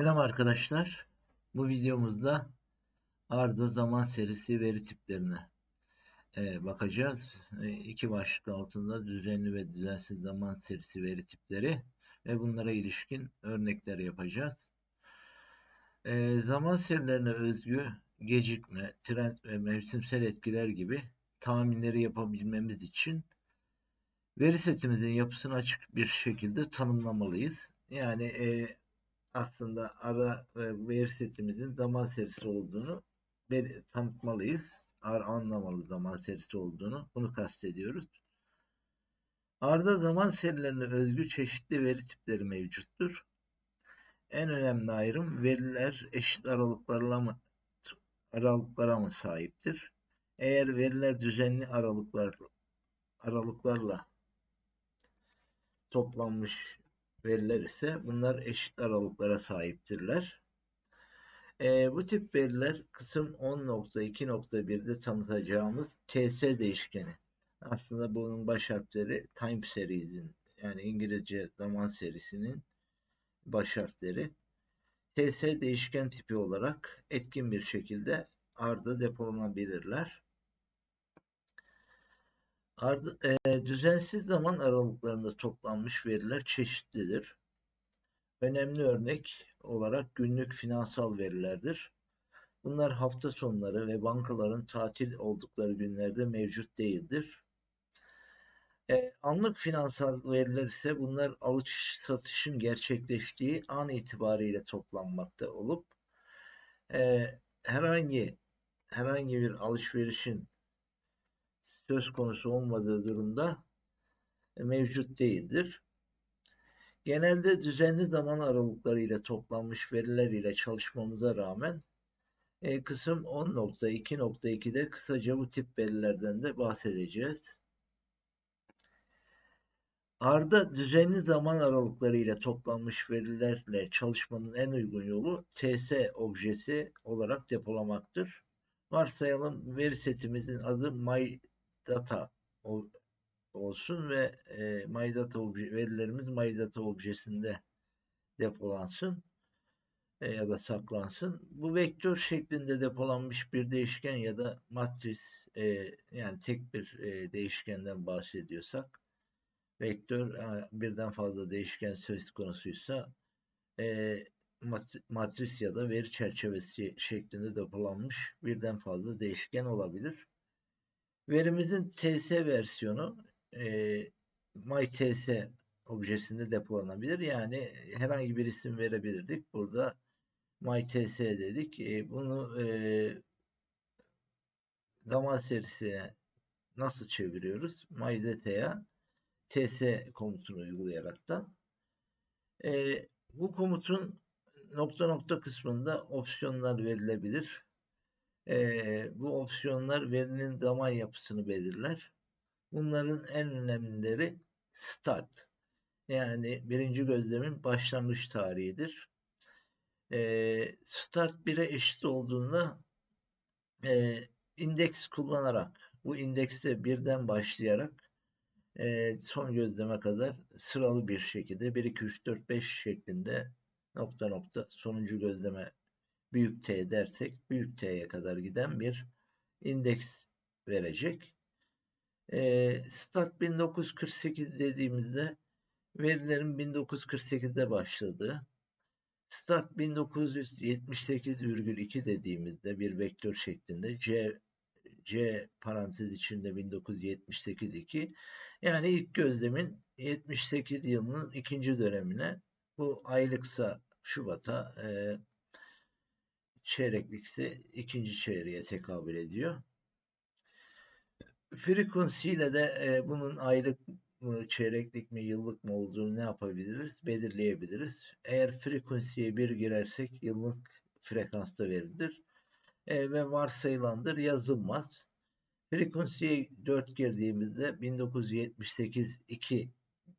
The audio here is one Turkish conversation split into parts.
Selam arkadaşlar. Bu videomuzda arıza zaman serisi veri tiplerine e, bakacağız. E, iki başlık altında düzenli ve düzensiz zaman serisi veri tipleri ve bunlara ilişkin örnekler yapacağız. E, zaman serilerine özgü gecikme, trend ve mevsimsel etkiler gibi tahminleri yapabilmemiz için veri setimizin yapısını açık bir şekilde tanımlamalıyız. Yani e, aslında ara veri setimizin zaman serisi olduğunu tanıtmalıyız. Ar anlamalı zaman serisi olduğunu. Bunu kastediyoruz. Arda zaman serilerine özgü çeşitli veri tipleri mevcuttur. En önemli ayrım veriler eşit aralıklarla mı aralıklara mı sahiptir? Eğer veriler düzenli aralıklar aralıklarla toplanmış veriler ise bunlar eşit aralıklara sahiptirler. E, bu tip veriler kısım 10.2.1'de tanıtacağımız TS değişkeni. Aslında bunun baş harfleri time series'in yani İngilizce zaman serisinin baş harfleri. TS değişken tipi olarak etkin bir şekilde arda depolanabilirler. Ardı, e, düzensiz zaman aralıklarında toplanmış veriler çeşitlidir. Önemli örnek olarak günlük finansal verilerdir. Bunlar hafta sonları ve bankaların tatil oldukları günlerde mevcut değildir. E, anlık finansal veriler ise bunlar alış satışın gerçekleştiği an itibariyle toplanmakta olup e, herhangi herhangi bir alışverişin söz konusu olmadığı durumda e, mevcut değildir. Genelde düzenli zaman aralıklarıyla toplanmış veriler ile çalışmamıza rağmen e, kısım 10.2.2'de kısaca bu tip verilerden de bahsedeceğiz. Arda düzenli zaman aralıklarıyla toplanmış verilerle çalışmanın en uygun yolu TS objesi olarak depolamaktır. Varsayalım veri setimizin adı my data olsun ve e, MyData obje, verilerimiz MyData objesinde depolansın e, ya da saklansın. Bu vektör şeklinde depolanmış bir değişken ya da matris e, yani tek bir e, değişkenden bahsediyorsak vektör birden fazla değişken söz konusuysa matris ya da veri çerçevesi şeklinde depolanmış birden fazla değişken olabilir. Verimizin TS versiyonu e, MyTS objesinde depolanabilir. Yani herhangi bir isim verebilirdik. Burada MyTS dedik. E, bunu e, zaman serisine nasıl çeviriyoruz? MyData'ya TS komutunu uygulayarak da. E, bu komutun nokta nokta kısmında opsiyonlar verilebilir. E, bu opsiyonlar verinin zaman yapısını belirler. Bunların en önemlileri start. Yani birinci gözlemin başlangıç tarihidir. E, start 1'e eşit olduğunda e, indeks kullanarak bu indekste birden başlayarak e, son gözleme kadar sıralı bir şekilde 1, 2, 3, 4, 5 şeklinde nokta nokta sonuncu gözleme büyük T dersek büyük T'ye kadar giden bir indeks verecek. E, Stat 1948 dediğimizde verilerin 1948'de başladığı, Start 1978,2 dediğimizde bir vektör şeklinde C C parantez içinde 1978-2 yani ilk gözlemin 78 yılının ikinci dönemine bu aylıksa Şubat'a e, çeyreklikse ikinci çeyreğe tekabül ediyor. Frequency ile de e, bunun aylık mı, çeyreklik mi, yıllık mı olduğunu ne yapabiliriz? Belirleyebiliriz. Eğer frequency'ye bir girersek yıllık frekansta verilir. E, ve varsayılandır yazılmaz. Frequency'ye 4 girdiğimizde 1978 2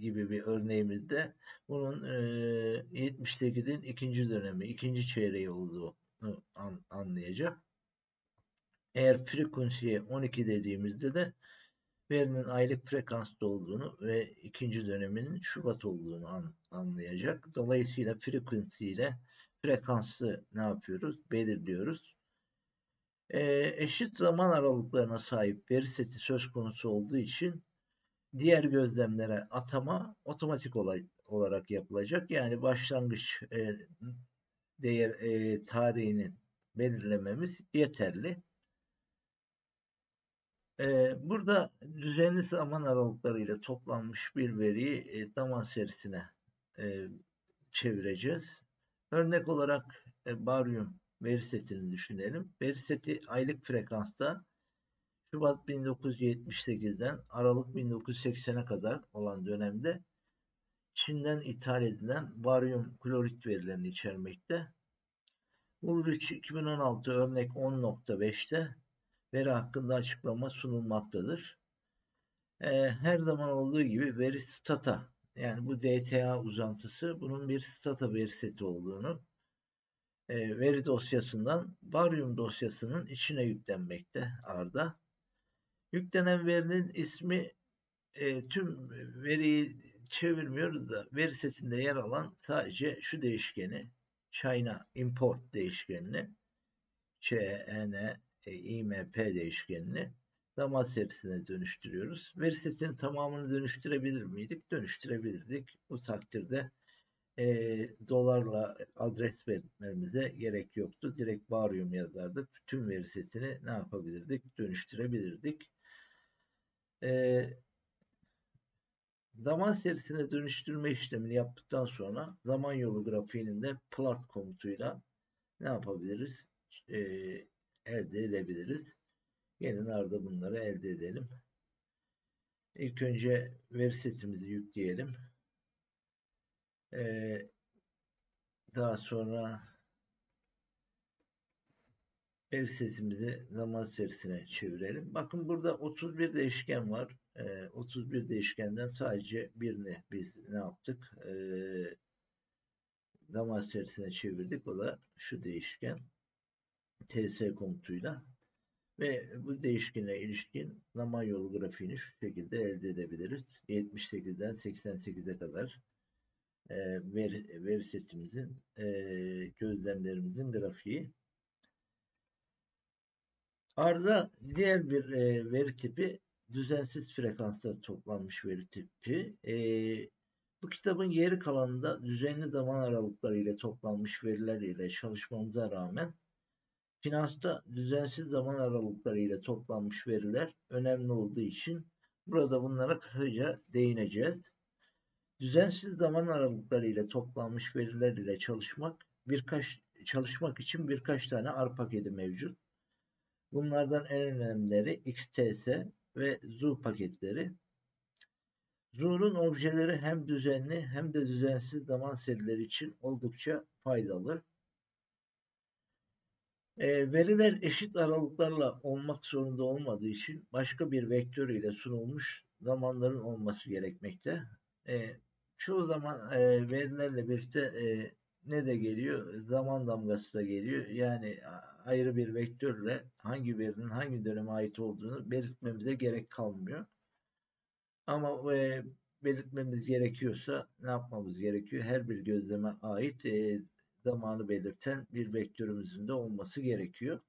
gibi bir örneğimizde bunun e, 78'in ikinci dönemi, ikinci çeyreği olduğu an, anlayacak. Eğer frekansiye 12 dediğimizde de verinin aylık frekansta olduğunu ve ikinci döneminin Şubat olduğunu an, anlayacak. Dolayısıyla frequency ile frekansı ne yapıyoruz? Belirliyoruz. E, eşit zaman aralıklarına sahip veri seti söz konusu olduğu için diğer gözlemlere atama otomatik olay, olarak yapılacak. Yani başlangıç e, değer e, tarihinin belirlememiz yeterli. E, burada düzenli zaman aralıklarıyla toplanmış bir veriyi e, zaman serisine e, çevireceğiz. Örnek olarak e, baryum veri setini düşünelim. Veri seti aylık frekansta Şubat 1978'den Aralık 1980'e kadar olan dönemde Çin'den ithal edilen baryum klorit verilerini içermekte. Ulrich 2016 örnek 10.5'te veri hakkında açıklama sunulmaktadır. Ee, her zaman olduğu gibi veri stata yani bu DTA uzantısı bunun bir stata veri seti olduğunu e, veri dosyasından baryum dosyasının içine yüklenmekte arda. Yüklenen verinin ismi e, tüm veriyi çevirmiyoruz da veri setinde yer alan sadece şu değişkeni China import değişkenini CN e, IMP değişkenini zaman serisine dönüştürüyoruz. Veri setinin tamamını dönüştürebilir miydik? Dönüştürebilirdik. Bu takdirde e, dolarla adres vermemize gerek yoktu. Direkt baryum yazardık. Tüm veri setini ne yapabilirdik? Dönüştürebilirdik. E, zaman serisine dönüştürme işlemini yaptıktan sonra zaman yolu grafiğinin de plot komutuyla ne yapabiliriz? E, elde edebiliriz. Gelin arada bunları elde edelim. İlk önce veri setimizi yükleyelim. Ee, daha sonra veri setimizi zaman serisine çevirelim. Bakın burada 31 değişken var. Ee, 31 değişkenden sadece birini biz ne yaptık? Zaman serisine çevirdik. O da şu değişken. TS komutuyla ve bu değişkene ilişkin zaman yolu grafiğini şu şekilde elde edebiliriz. 78'den 88'e kadar e, veri, veri setimizin e, gözlemlerimizin grafiği. Arda diğer bir e, veri tipi düzensiz frekansta toplanmış veri tipi. E, bu kitabın geri kalanında düzenli zaman aralıkları ile toplanmış veriler ile çalışmamıza rağmen Finansta düzensiz zaman aralıkları ile toplanmış veriler önemli olduğu için burada bunlara kısaca değineceğiz. Düzensiz zaman aralıkları ile toplanmış veriler ile çalışmak birkaç çalışmak için birkaç tane R paketi mevcut. Bunlardan en önemlileri XTS ve ZU paketleri. ZU'nun objeleri hem düzenli hem de düzensiz zaman serileri için oldukça faydalı. E, veriler eşit aralıklarla olmak zorunda olmadığı için başka bir vektör ile sunulmuş zamanların olması gerekmekte. E, çoğu zaman e, verilerle birlikte e, ne de geliyor? Zaman damgası da geliyor. Yani ayrı bir vektörle hangi verinin hangi döneme ait olduğunu belirtmemize gerek kalmıyor. Ama e, belirtmemiz gerekiyorsa ne yapmamız gerekiyor? Her bir gözleme ait e, zamanı belirten bir vektörümüzün de olması gerekiyor.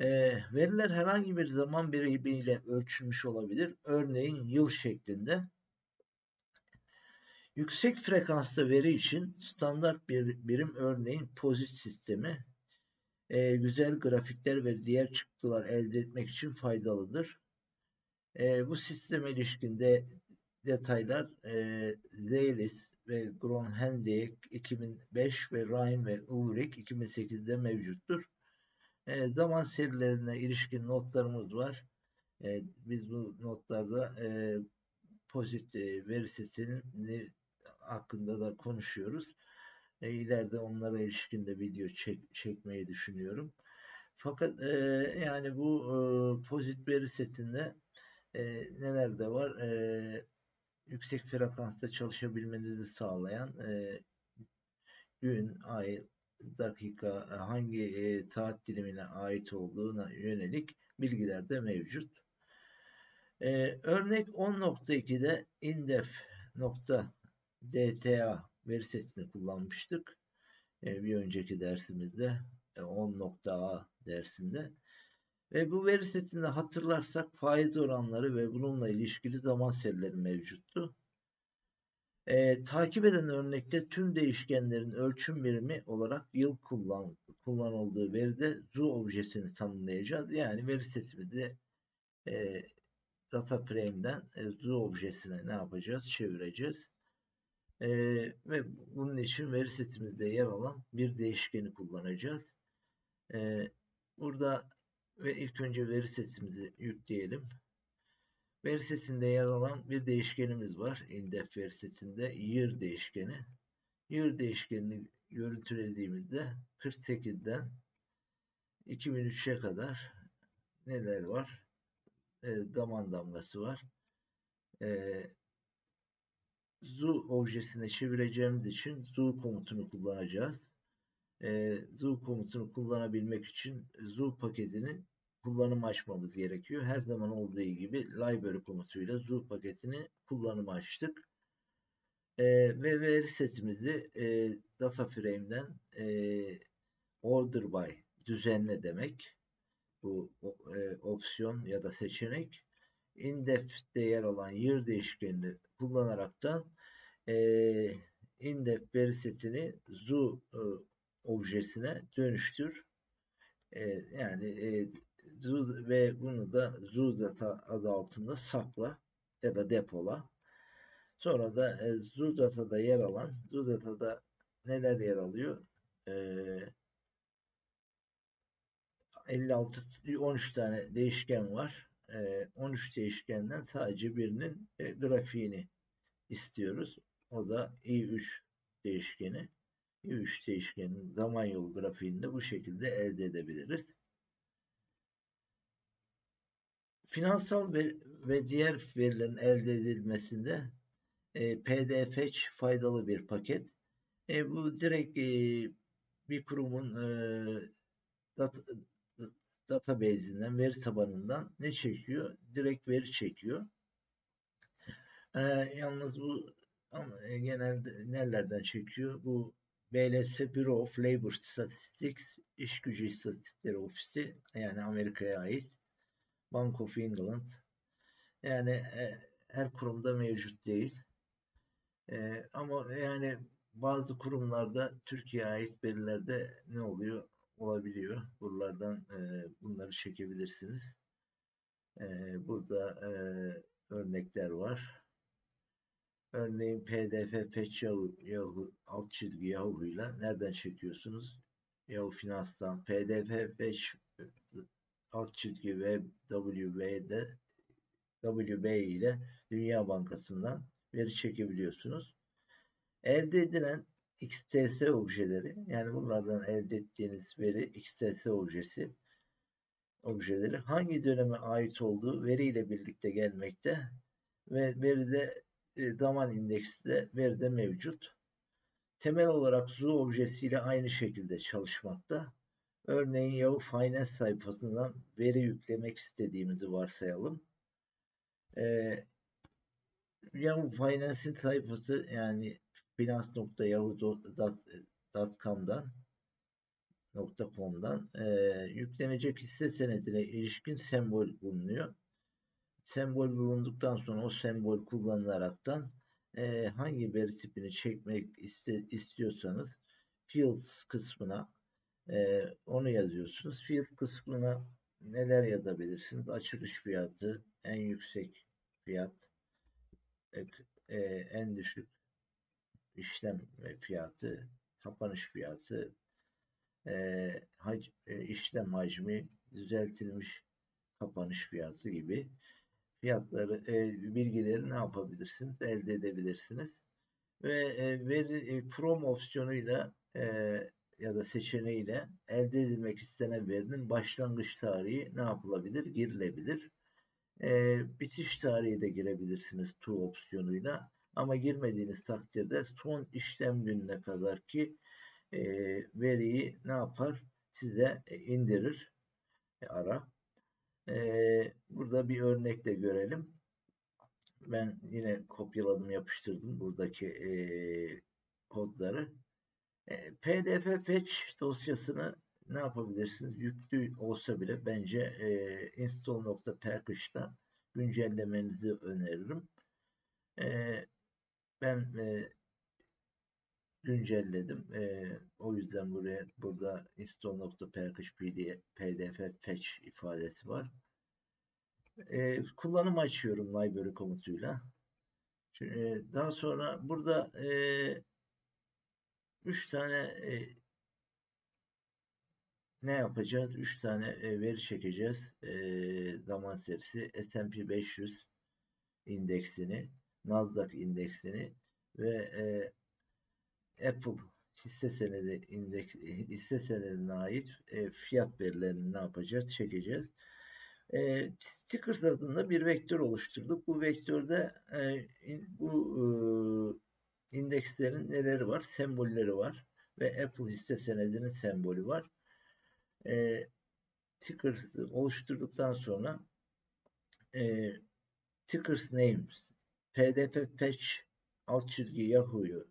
E, veriler herhangi bir zaman birimiyle ölçülmüş olabilir. Örneğin yıl şeklinde. Yüksek frekanslı veri için standart bir birim örneğin pozit sistemi e, güzel grafikler ve diğer çıktılar elde etmek için faydalıdır. E, bu sisteme ilişkinde detaylar e, Zeiss, ve Gronhendijk 2005 ve Ryan ve Ulrich 2008'de mevcuttur. E, zaman serilerine ilişkin notlarımız var. E, biz bu notlarda e, pozitif veri setinin hakkında da konuşuyoruz. E, ileride onlara ilişkin de video çek, çekmeyi düşünüyorum. Fakat e, yani bu e, pozitif veri setinde e, neler de var? E, yüksek frekansta çalışabilmenizi sağlayan e, gün, ay, dakika, hangi e, saat dilimine ait olduğuna yönelik bilgiler de mevcut. E, örnek 10.2'de indef.dta veri setini kullanmıştık. e, bir önceki dersimizde e, 10.a dersinde. Ve bu veri setinde hatırlarsak faiz oranları ve bununla ilişkili zaman serileri mevcuttu. E, takip eden örnekte tüm değişkenlerin ölçüm birimi olarak yıl kullan, kullanıldığı veride zoo objesini tanımlayacağız. Yani veri setimizde e, data frame'den e, zoo objesine ne yapacağız? Çevireceğiz. E, ve bunun için veri setimizde yer alan bir değişkeni kullanacağız. E, burada ve ilk önce veri setimizi yükleyelim. Veri setinde yer alan bir değişkenimiz var. Indef veri setinde year değişkeni. Year değişkenini görüntülediğimizde 48'den 2003'e kadar neler var? E, zaman damgası var. E, zoo objesine çevireceğimiz için zoo komutunu kullanacağız. E, zoo komutunu kullanabilmek için zoo paketini kullanım açmamız gerekiyor. Her zaman olduğu gibi library komutuyla zoo paketini kullanım açtık. E, ve veri setimizi e, data frame'den e, order by düzenle demek bu e, opsiyon ya da seçenek indef'te yer alan year değişkenini kullanaraktan e, indef veri setini zoo e, objesine dönüştür. E, yani e, zoo ve bunu da zoo data adı altında sakla ya da depola. Sonra da e, zoo data'da yer alan zoo data'da neler yer alıyor? E, 56 13 tane değişken var. E, 13 değişkenden sadece birinin e, grafiğini istiyoruz. O da i3 değişkeni. i3 değişkenin zaman yolu grafiğini de bu şekilde elde edebiliriz. Finansal ve, diğer verilerin elde edilmesinde e, PDF faydalı bir paket. E, bu direkt e, bir kurumun database'inden, veri tabanından ne çekiyor? Direkt veri çekiyor. E, yalnız bu ama e, genelde nerelerden çekiyor? Bu BLS Bureau of Labor Statistics İş Gücü İstatistikleri Ofisi yani Amerika'ya ait Bank of England yani e, her kurumda mevcut değil. E, ama yani bazı kurumlarda Türkiye'ye ait verilerde ne oluyor? Olabiliyor. Buralardan e, bunları çekebilirsiniz. E, burada e, örnekler var. Örneğin PDF Fetch Yahoo, Yahoo alt çizgi Yahoo ile nereden çekiyorsunuz? Yahoo Finans'tan PDF Fetch alt çizgi web WB'de WB ile Dünya Bankası'ndan veri çekebiliyorsunuz. Elde edilen XTS objeleri yani bunlardan elde ettiğiniz veri XTS objesi objeleri hangi döneme ait olduğu veriyle birlikte gelmekte ve veride e, zaman indeksi de veride mevcut. Temel olarak Zoo objesiyle aynı şekilde çalışmakta. Örneğin Yahoo Finance sayfasından veri yüklemek istediğimizi varsayalım. Ee, Yahoo Finance'in sayfası yani finance.yahoo.com'dan .com'dan e, yüklenecek hisse senedine ilişkin sembol bulunuyor. Sembol bulunduktan sonra o sembol kullanılaraktan e, hangi veri tipini çekmek iste, istiyorsanız fields kısmına e, onu yazıyorsunuz. Field kısmına neler yazabilirsiniz? Açılış fiyatı, en yüksek fiyat, e, en düşük işlem fiyatı, kapanış fiyatı, e, hac, e, işlem hacmi, düzeltilmiş kapanış fiyatı gibi fiyatları, e, bilgileri ne yapabilirsiniz? Elde edebilirsiniz. Ve e, veri e, from opsiyonuyla e, ya da seçeneğiyle elde edilmek istenen verinin başlangıç tarihi ne yapılabilir? Girilebilir. E, bitiş tarihi de girebilirsiniz to opsiyonuyla. Ama girmediğiniz takdirde son işlem gününe kadar ki e, veriyi ne yapar? Size e, indirir. E, ara. E, burada bir örnek de görelim. Ben yine kopyaladım, yapıştırdım buradaki e, kodları. E, PDF fetch dosyasını ne yapabilirsiniz? Yüklü olsa bile bence e, install.package'da güncellemenizi öneririm. E, ben e, güncelledim. E, o yüzden buraya burada install.package pdf fetch ifadesi var. E, kullanım açıyorum library komutuyla. E, daha sonra burada e, üç tane e, ne yapacağız? Üç tane e, veri çekeceğiz. E, zaman serisi S&P 500 indeksini, Nasdaq indeksini ve e, Apple hisse senedi indeks hisse senedine ait e, fiyat verilerini ne yapacağız? Çekeceğiz. E, stickers adında bir vektör oluşturduk. Bu vektörde e, in, bu e, indekslerin neleri var? Sembolleri var ve Apple hisse senedinin sembolü var. E, stickers oluşturduktan sonra e, stickers names pdf patch alt çizgi yahoo'yu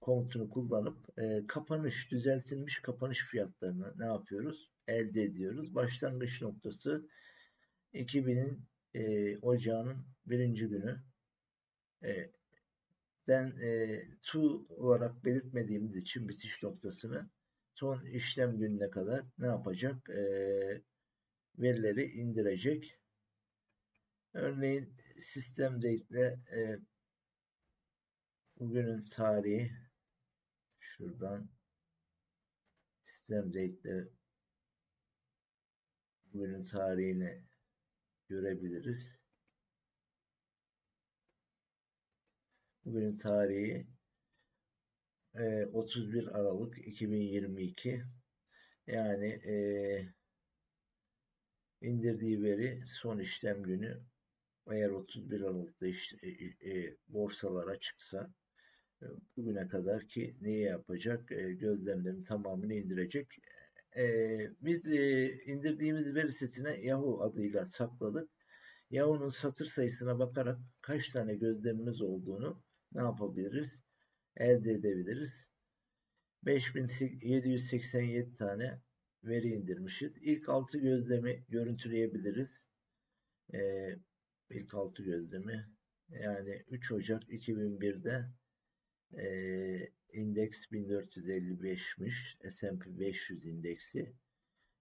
komutunu kullanıp e, kapanış, düzeltilmiş kapanış fiyatlarını ne yapıyoruz? Elde ediyoruz. Başlangıç noktası 2000'in e, ocağının birinci günü e, den e, to olarak belirtmediğimiz için bitiş noktasını son işlem gününe kadar ne yapacak? E, verileri indirecek. Örneğin sistem date'le e, bugünün tarihi şuradan sistem date'le bugünün tarihini görebiliriz. Bugünün tarihi 31 e, Aralık 2022 yani e, indirdiği veri son işlem günü eğer 31 Aralık'ta işte, e, e, borsalara çıksa e, bugüne kadar ki neyi yapacak? E, gözlemlerin tamamını indirecek. E, biz e, indirdiğimiz veri setine Yahoo adıyla sakladık. Yahoo'nun satır sayısına bakarak kaç tane gözlemimiz olduğunu ne yapabiliriz? Elde edebiliriz. 5787 tane veri indirmişiz. İlk 6 gözlemi görüntüleyebiliriz. Ee, ilk 6 gözlemi yani 3 Ocak 2001'de e, indeks 1455'miş. S&P 500 indeksi.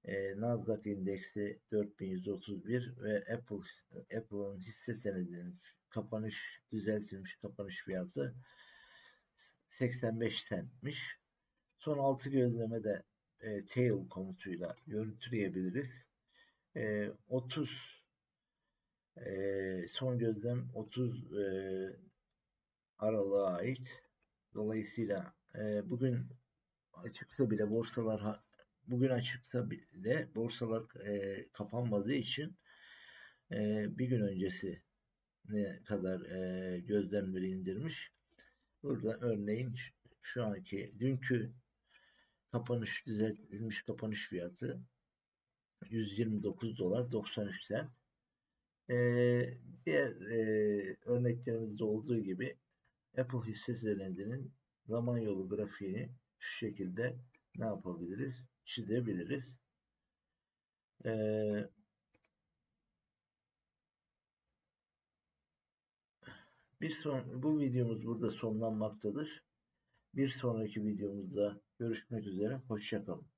E, Nasdaq indeksi 4131 ve Apple Apple'ın hisse senedinin kapanış düzeltilmiş kapanış fiyatı 85 centmiş. Son 6 gözlemede e, tail komutuyla görüntüleyebiliriz. E, 30 son gözlem 30 e, Aralık'a ait. Dolayısıyla e, bugün açıksa bile borsalar bugün açıksa bile borsalar e, kapanmadığı için e, bir gün öncesi ne kadar e, gözlemleri indirmiş. Burada örneğin şu anki dünkü kapanış düzeltilmiş kapanış fiyatı 129 dolar 93 cent. E, diğer e, örneklerimizde olduğu gibi Apple hisse senedinin zaman yolu grafiğini şu şekilde ne yapabiliriz? Çizebiliriz. Ee, bir son, bu videomuz burada sonlanmaktadır. Bir sonraki videomuzda görüşmek üzere. Hoşçakalın.